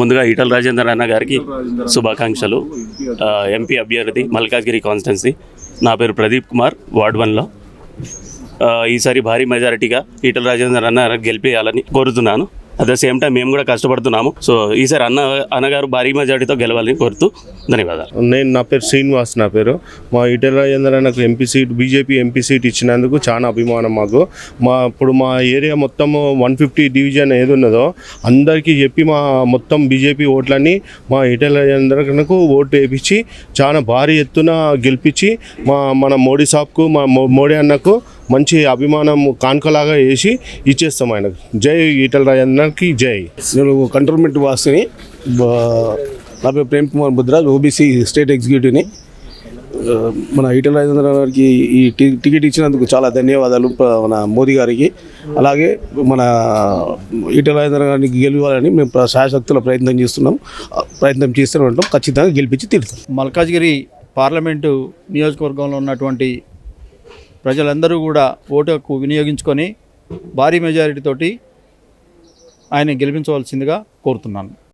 ముందుగా ఈటల రాజేందర్ అన్న గారికి శుభాకాంక్షలు. ఎంపీ అభ్యర్థి మల్కాజ్గిరి కాన్స్టిట్యున్సీ నా పేరు ప్రదీప్ కుమార్ వార్డ్ వన్లో. ఈసారి భారీ మెజారిటీగా ఈటల రాజేందర్ అన్న గెలిపేయాలని కోరుతున్నాను. అట్ ద సేమ్ టైం మేము కూడా కష్టపడుతున్నాము. సో ఈసారి అన్న అన్నగారు భారీ మెజారిటీతో గెలవాలని కోరుతూ ధన్యవాదాలు. నేను నా పేరు శ్రీనివాస్ నా పేరు. మా ఈటెల రాజేంద్ర నాకు MP seat BJP MP seat ఇచ్చినందుకు చాలా అభిమానం మాకు. మా ఇప్పుడు మా ఏరియా మొత్తం వన్ ఫిఫ్టీ డివిజన్ ఏది ఉన్నదో అందరికీ చెప్పి మా మొత్తం బీజేపీ ఓట్లన్నీ మా ఈటెల రాజేంద్రకు ఓటు వేయించి చాలా భారీ ఎత్తున గెలిపించి మా మన మోడీ సాబ్కు మా మోడీ అన్నకు మంచి అభిమానం కానుకలాగా వేసి ఇచ్చేస్తాం ఆయనకు. జై ఈటల రాజేందర్కి జై. నేను కంటోన్మెంట్ వాసిని నా పేరు ప్రేమ్ కుమార్ బుద్రాజ్ ఓబీసీ స్టేట్ ఎగ్జిక్యూటివ్ని. మన ఈటల రాజేంద్ర గారికి ఈ టికెట్ ఇచ్చినందుకు చాలా ధన్యవాదాలు మన మోదీ గారికి. అలాగే మన ఈటల రాజేంద్ర గారికి గెలవాలని మేము శాయశక్తుల ప్రయత్నం చేస్తున్నాం. ప్రయత్నం చేస్తూనే ఉంటాం ఖచ్చితంగా గెలిపించి తీరుతాం. మల్కాజ్గిరి పార్లమెంటు నియోజకవర్గంలో ఉన్నటువంటి ప్రజలందరూ కూడా ఓటు హక్కు వినియోగించుకొని భారీ మెజారిటీతోటి ఆయన గెలిపించవలసిందిగా కోరుతున్నాను.